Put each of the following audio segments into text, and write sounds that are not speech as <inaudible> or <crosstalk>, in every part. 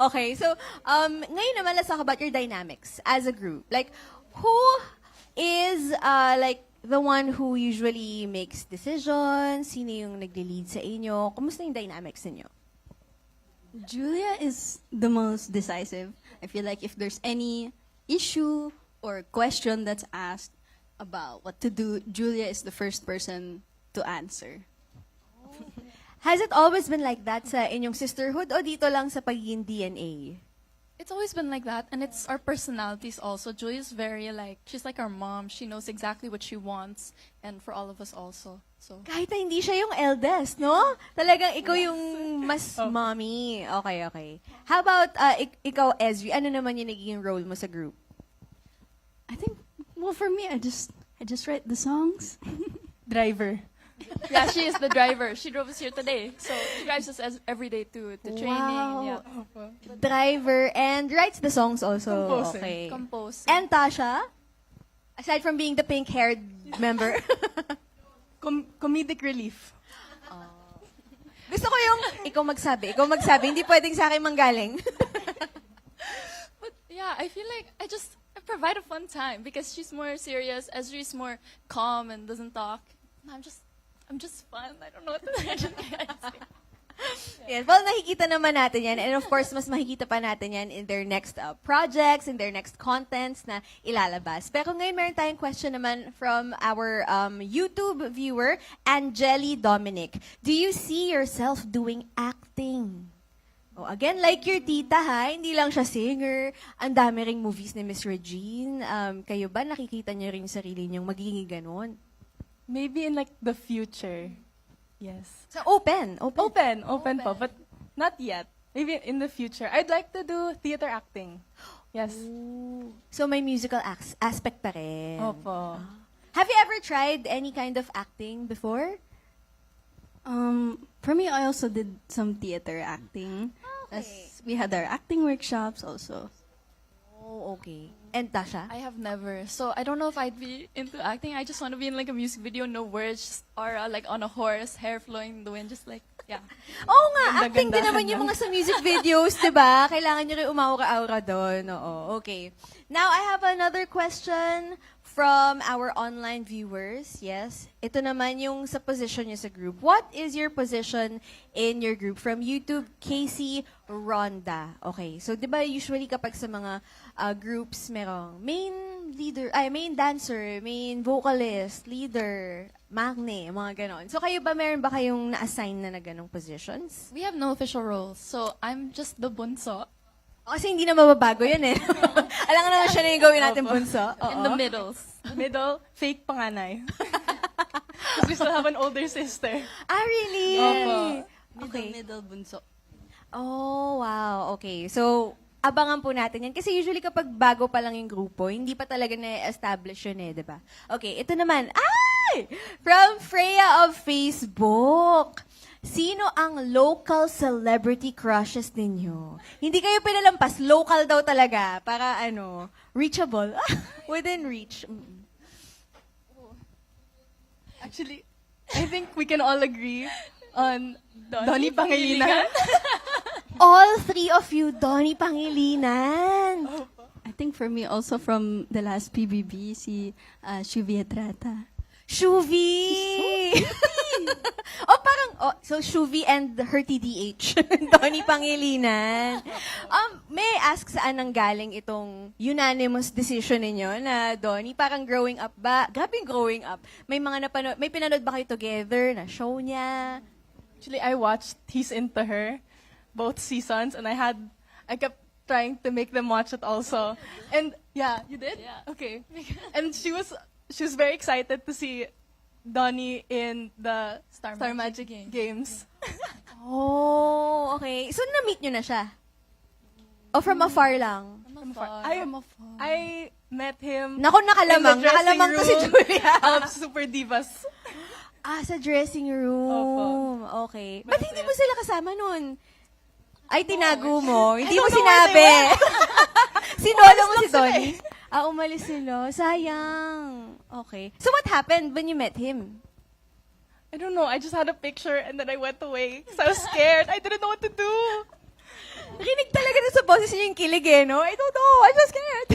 Okay, so um, ngayon naman, let's talk about your dynamics as a group. Like, who is uh, like the one who usually makes decisions? Sino yung nagli-lead sa inyo? Kumusta yung dynamics ninyo? Julia is the most decisive. I feel like if there's any issue or question that's asked about what to do, Julia is the first person to answer. Has it always been like that sa inyong sisterhood o dito lang sa pagiging DNA? It's always been like that, and it's our personalities also. Julia's very like she's like our mom. She knows exactly what she wants, and for all of us also. So Kahit na hindi siya yung eldest, no? Talagang ikaw yung mas mommy. Okay, okay. How about uh, ik- ikaw, Ezri? Ano naman yung naging role mo sa group? I think, well, for me, I just I just write the songs. <laughs> Driver. Yeah, she is the driver. She drove us here today, so she drives us as, every day to to training. Wow. Yeah, Driver and writes the songs also. Composer. Okay. compose. And Tasha? Aside from being the pink-haired member. <laughs> Com- comedic relief. Oh. Gusto ko yung ikaw magsabi. Ikaw magsabi. Hindi pwedeng sa akin manggaling. <laughs> But yeah, I feel like I just I provide a fun time because she's more serious. Ezri's more calm and doesn't talk. And I'm just I'm just fun. I don't know what to. <laughs> Yes. Well, nakikita naman natin yan. And of course, mas makikita pa natin yan in their next uh, projects, in their next contents na ilalabas. Pero ngayon, meron tayong question naman from our um, YouTube viewer, Angeli Dominic. Do you see yourself doing acting? Oh, again, like your tita ha, hindi lang siya singer. Ang dami ring movies ni Miss Regine. Um, kayo ba nakikita niyo rin sarili niyong magiging ganon? Maybe in like the future. Yes. So, open. Open. Open, open, po, but not yet. Maybe in the future. I'd like to do theater acting. Yes. So, may musical as- aspect pa rin. Opo. Have you ever tried any kind of acting before? Um, for me, I also did some theater acting. As we had our acting workshops also. Oh, okay. And Tasha? I have never. So I don't know if I'd be into acting. I just want to be in like a music video, no words, just aura, like on a horse, hair flowing in the wind, just like yeah. <laughs> Oo nga, acting din naman yung mga sa music videos, di ba? Kailangan nyo rin umaura-aura doon. Oo, okay. Now, I have another question from our online viewers. Yes. Ito naman yung sa position nyo sa group. What is your position in your group? From YouTube, Casey Ronda. Okay. So, di ba usually kapag sa mga uh, groups, merong main leader, ay, main dancer, main vocalist, leader, magne, mga ganon. So, kayo ba, meron ba kayong na-assign na na ganong positions? We have no official roles, so I'm just the bunso Kasi hindi na mababago yun eh. <laughs> Alam nga naman siya na yung gawin natin bunso. in the middles. Middle, fake panganay. 'Cause we still have an older sister. Ah, really? Opo. Okay. Middle, middle bunso. Oh, wow. Okay. So, abangan po natin yan. Kasi usually kapag bago pa lang yung grupo, hindi pa talaga na-establish yun eh, di ba? Okay, ito naman. Ay! From Freya of Facebook. Sino ang local celebrity crushes ninyo? Hindi kayo pinalampas. Local daw talaga. Para ano, reachable. <laughs> Within reach. Mm. Actually, I think we can all agree on Donnie Pangilinan. <laughs> All three of you, Donnie Pangilinan. I think for me also from the last PBB, si uh, Shuvie Etrata. Shuvi! oh, <laughs> parang, oh, so Shuvi and her TDH. <laughs> Donnie Pangilinan. Um, may I ask saan nang galing itong unanimous decision ninyo na Donnie, parang growing up ba? Grabe growing up. May mga napanood, may pinanood ba kayo together na show niya? Actually, I watched He's Into Her, both seasons, and I had, I kept trying to make them watch it also. And yeah, you did? Yeah. Okay. <laughs> And she was, she was very excited to see Donnie in the Star Star, Magic Magic, Game. Games. <laughs> Oh, okay. So, na-meet nyo na siya? O from afar lang? I'm afar. afar. I- I'm afar. I met him Nako, nakalamang. in the dressing Nakalamang to si room Julia. <laughs> of Super Divas. Ah, sa dressing room. Okay. Ba't hindi mo sila kasama nun? Ay, tinago mo. <laughs> Hindi mo sinabi. Sinolo mo si Donnie. Ah, umalis sila. Sayang. Okay. So what happened when you met him? I don't know. I just had a picture and then I went away. So I was scared. I didn't know what to do. Rinig talaga na boses niyo yung kilig eh, no? I don't know, I'm so scared.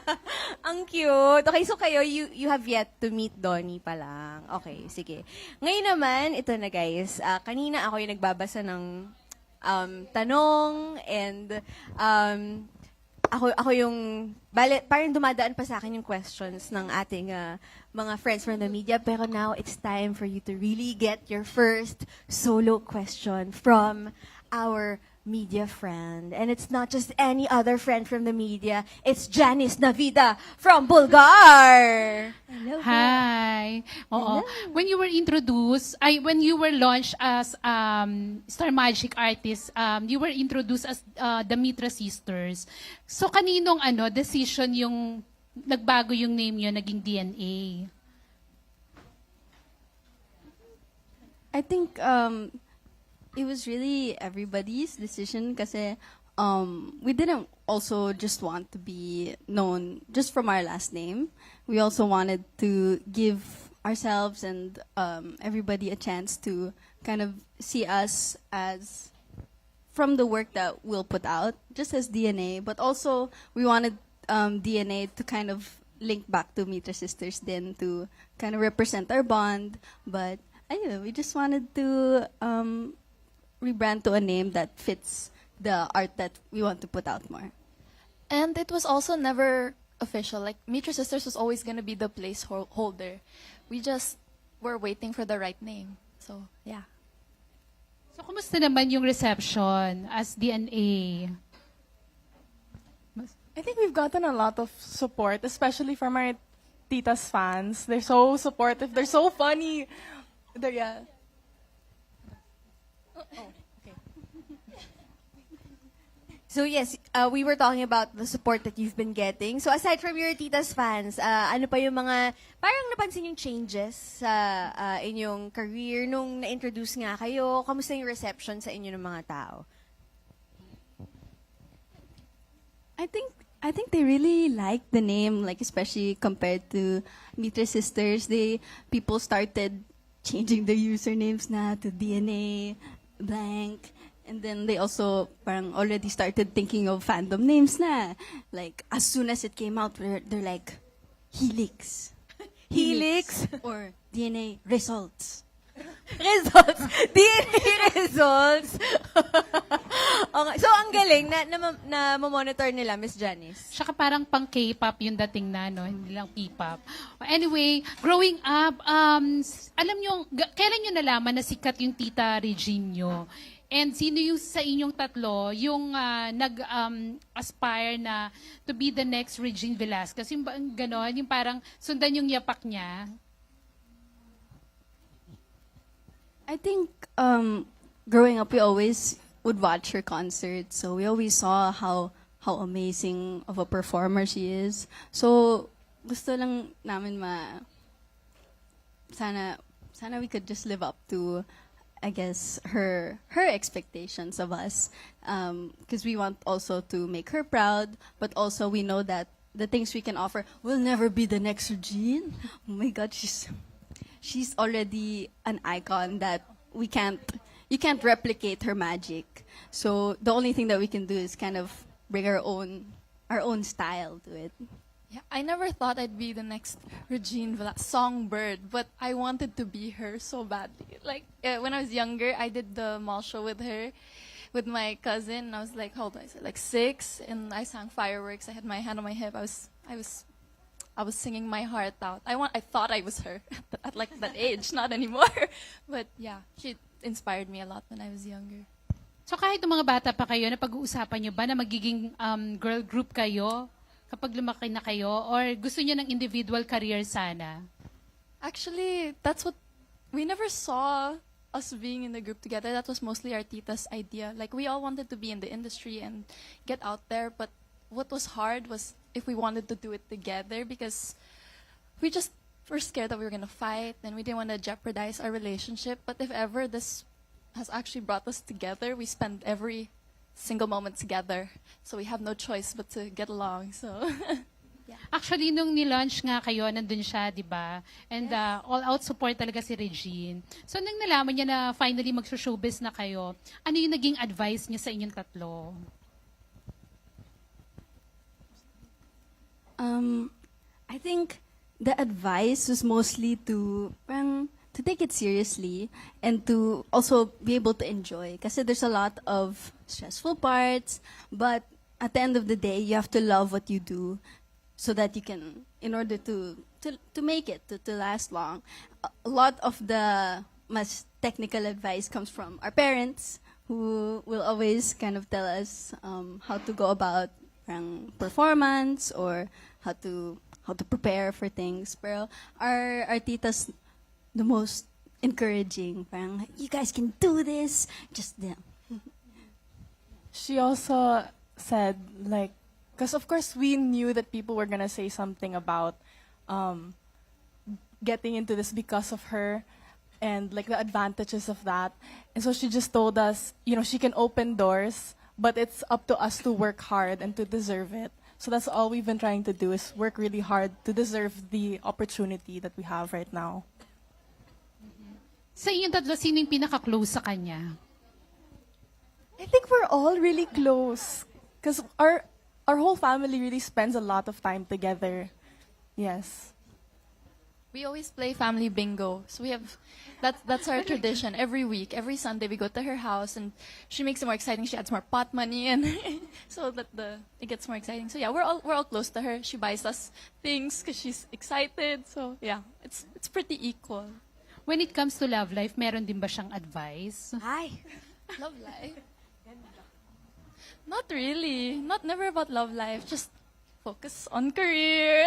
<laughs> Ang cute. Okay, so kayo, you, you have yet to meet Donnie pa lang. Okay, sige. Ngayon naman, ito na guys. Ah, kanina ako yung nagbabasa ng um, tanong and um, ako ako yung bale, parang dumadaan pa sa akin yung questions ng ating ah, mga friends from the media. Pero now it's time for you to really get your first solo question from our media friend. And it's not just any other friend from the media. It's Janice Navida from Bulgar. Hi. Oo. When you were introduced, I when you were launched as um, Star Magic artist, um, you were introduced as uh, the Mitra Sisters. So kaninong ano decision yung nagbago yung name niyo naging DNA? I think um, it was really everybody's decision kasi um, we didn't also just want to be known just from our last name. We also wanted to give ourselves and um, everybody a chance to kind of see us as from the work that we'll put out, just as DNA, but also we wanted um, DNA to kind of link back to Mitra Sisters then to kind of represent our bond. But ayun, we just wanted to um, rebrand to a name that fits the art that we want to put out more. And it was also never official. Like Mitra Sisters was always gonna be the placeholder. We just were waiting for the right name. So yeah. So kumusta naman yung reception as DNA? I think we've gotten a lot of support, especially from our Tita's fans. They're so supportive. They're so funny. They're, yeah. So yes, uh, we were talking about the support that you've been getting. So aside from your Tita's fans, uh, ano pa yung mga, parang napansin yung changes sa uh, inyong career nung na-introduce nga kayo? Kamusta yung reception sa inyo ng mga tao? I think I think they really like the name, like especially compared to Mitra Sisters. They people started changing their usernames na to DNA blank. And then they also parang already started thinking of fandom names na. Like as soon as it came out, they're, they're like Helix. <laughs> Helix? or DNA results. <laughs> results! DNA results! <laughs> okay. So, ang galing na, na, na monitor nila, Miss Janice. Tsaka parang pang K-pop yung dating na, no? Hindi lang P-pop. Anyway, growing up, um, alam nyo, kailan nyo nalaman na sikat yung Tita Regine nyo? And sino yung sa inyong tatlo, yung ah, nag-aspire na to be the next Regine Velasquez? Yung ganon, yung parang sundan yung yapak niya? I think um, growing up, we always would watch her concerts, so we always saw how how amazing of a performer she is. So gusto lang namin ma sana sana we could just live up to I guess her her expectations of us um, because we want also to make her proud, but also we know that the things we can offer will never be the next Regine. Oh my God, she's she's already an icon that we can't you can't replicate her magic. So the only thing that we can do is kind of bring our own our own style to it. Yeah, I never thought I'd be the next Regine songbird, but I wanted to be her so badly. Like uh, when I was younger, I did the mall show with her, with my cousin. And I was like, how old was I? Like six, and I sang fireworks. I had my hand on my hip. I was, I was, I was singing my heart out. I want, I thought I was her <laughs> at like that age, not anymore. <laughs> But yeah, she inspired me a lot when I was younger. So kahit mga bata pa kayo, na pag-uusapan nyo ba na magiging um, girl group kayo kapag lumaki na kayo? Or gusto nyo ng individual career sana? Actually, that's what we never saw us being in the group together. That was mostly our tita's idea. Like we all wanted to be in the industry and get out there, but what was hard was if we wanted to do it together because we just were scared that we were gonna fight and we didn't want to jeopardize our relationship. But if ever this has actually brought us together, we spend every single moment together. So we have no choice but to get along. So <laughs> Actually, nung nilaunch nga kayo, nandun siya, di ba? And uh, all-out support talaga si Regine. So, nang nalaman niya na finally magso-showbiz na kayo, ano yung naging advice niya sa inyong tatlo? Um, I think the advice was mostly to parang, to take it seriously and to also be able to enjoy. Kasi there's a lot of stressful parts, but at the end of the day, you have to love what you do so that you can, in order to to, to make it to, to last long. A, lot of the mas technical advice comes from our parents who will always kind of tell us um, how to go about performance or how to how to prepare for things. Pero our our titas the most encouraging. Parang you guys can do this. Just yeah. She also said, like, because of course we knew that people were gonna say something about um, getting into this because of her and like the advantages of that. And so she just told us, you know, she can open doors, but it's up to us to work hard and to deserve it. So that's all we've been trying to do is work really hard to deserve the opportunity that we have right now. Sa inyong tatlo, sino yung pinaka-close sa kanya? I think we're all really close because our our whole family really spends a lot of time together. Yes. We always play family bingo. So we have that's that's our tradition. Every week, every Sunday we go to her house and she makes it more exciting. She adds more pot money and <laughs> so that the it gets more exciting. So yeah, we're all we're all close to her. She buys us things because she's excited. So yeah, it's it's pretty equal. When it comes to love life, meron din ba siyang advice? Hi. Love life. Not really. Not never about love life. Just focus on career.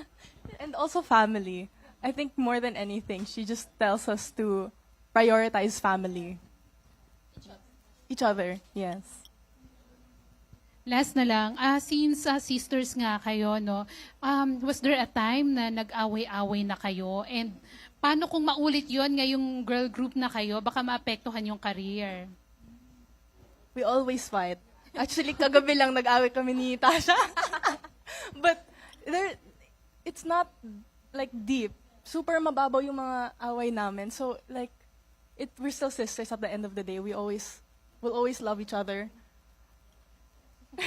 <laughs> And also family. I think more than anything, she just tells us to prioritize family. Each other, yes. Last na lang, ah, since ah, sisters nga kayo, no, um, was there a time na nag-away-away na kayo? And paano kung maulit yon ngayong girl group na kayo, baka maapektuhan yung career? We always fight. Actually, kagabi lang nag-away kami ni Tasha. <laughs> But there, it's not like deep. Super mababaw yung mga away namin. So like, it we're still sisters at the end of the day. We always, we'll always love each other. <laughs>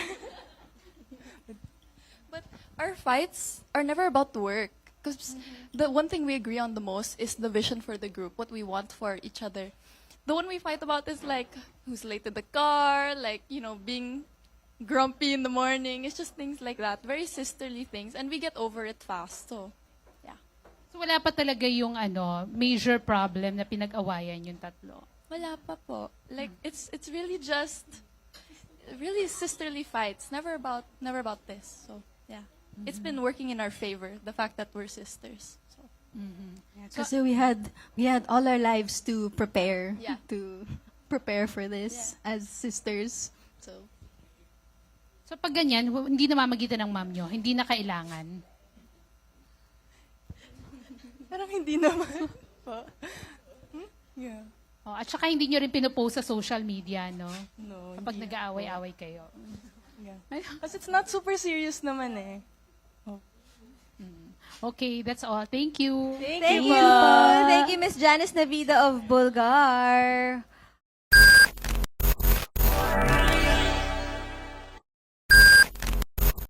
But our fights are never about work. Because the one thing we agree on the most is the vision for the group, what we want for each other. The one we fight about is like who's late to the car, like, you know, being grumpy in the morning. It's just things like that. Very sisterly things. And we get over it fast. So, yeah. So wala pa talaga yung ano, major problem na pinag-awayan yung tatlo. Wala pa po. Like, it's, it's really just, really sisterly fights. Never about, never about this. So, yeah. It's been working in our favor, the fact that we're sisters. So. Because we had we had all our lives to prepare Yeah. <laughs> to prepare for this as sisters. So So pag ganyan, w- hindi namamagitan ng mom nyo, hindi na kailangan. <laughs> Parang hindi naman. <laughs> po. Hmm? Yeah. Oh, at saka hindi nyo rin pinupost sa social media, no? No, Kapag nag-aaway-away kayo. Yeah. Kasi it's not super serious naman eh. Okay, that's all. Thank you. Thank you. Thank you, Miss Janice Navida of Bulgar.